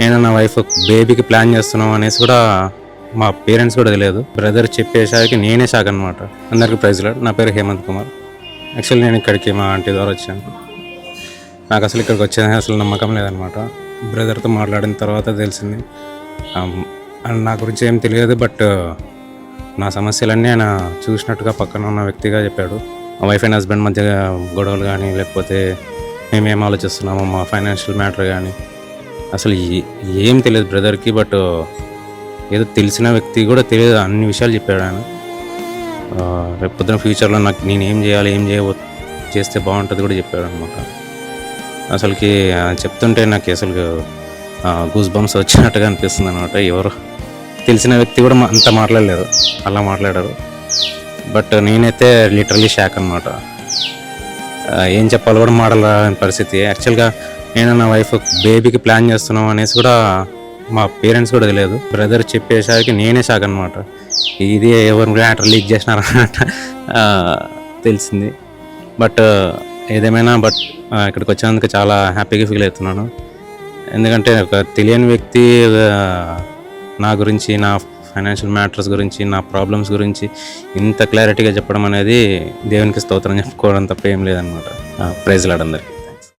నేను నా వైఫ్ బేబీకి ప్లాన్ చేస్తున్నాం అనేసి కూడా మా పేరెంట్స్ కూడా తెలియదు. బ్రదర్ చెప్పేసరికి నేనే షాక్ అనమాట అందరికీ ప్రైజ్ లాడ్ నా పేరు హేమంత్ కుమార్. యాక్చువల్లీ నేను ఇక్కడికి మా ఆంటీ ద్వారా వచ్చాను. నాకు అసలు ఇక్కడికి వచ్చేది అసలు నమ్మకం లేదనమాట బ్రదర్తో మాట్లాడిన తర్వాత తెలిసింది. నా గురించి ఏం తెలియదు బట్ నా సమస్యలన్నీ ఆయన చూసినట్టుగా పక్కన ఉన్న వ్యక్తిగా చెప్పాడు. వైఫ్ అండ్ హస్బెండ్ మధ్య గొడవలు కానీ లేకపోతే మేమేం ఆలోచిస్తున్నాము మా ఫైనాన్షియల్ మ్యాటర్ కానీ అసలు ఏ- ఏం తెలియదు బ్రదర్కి బట్ ఏదో తెలిసిన వ్యక్తి కూడా తెలియదు. అన్ని విషయాలు చెప్పాడు ఆయన. రేపొద్దున రేపు పొద్దున ఫ్యూచర్లో నాకు నేను ఏం చేయాలి ఏం చేయబో చేస్తే బాగుంటుంది కూడా చెప్పాడు అనమాట అసలుకి చెప్తుంటే నాకు అసలు గూస్ బంప్స్ వచ్చినట్టుగా అనిపిస్తుంది అనమాట ఎవరు తెలిసిన వ్యక్తి కూడా అంత మాట్లాడలేరు అలా మాట్లాడారు. బట్ నేనైతే లిటరలీ షాక్ అనమాట ఏం చెప్పాలో కూడా మాట్లాడని పరిస్థితి. యాక్చువల్గా నేను నా వైఫ్ బేబీకి ప్లాన్ చేస్తున్నాం అనేసి కూడా మా పేరెంట్స్ కూడా తెలియదు. బ్రదర్ చెప్పేసరికి నేనే షాక్ అనమాట ఇది ఎవరు మ్యాటర్ లీక్ చేసినారన్నట్టు తెలిసింది. బట్ ఏదేమైనా బట్ ఇక్కడికి వచ్చినందుకు చాలా హ్యాపీగా ఫీల్ అవుతున్నాను. ఎందుకంటే ఒక తెలియని వ్యక్తి నా గురించి నా ఫైనాన్షియల్ మ్యాటర్స్ గురించి నా ప్రాబ్లమ్స్ గురించి ఇంత క్లారిటీగా చెప్పడం అనేది దేవునికి స్తోత్రం చెప్పుకోవడం తప్ప ఏం లేదనమాట ప్రైజ్లాడందరికి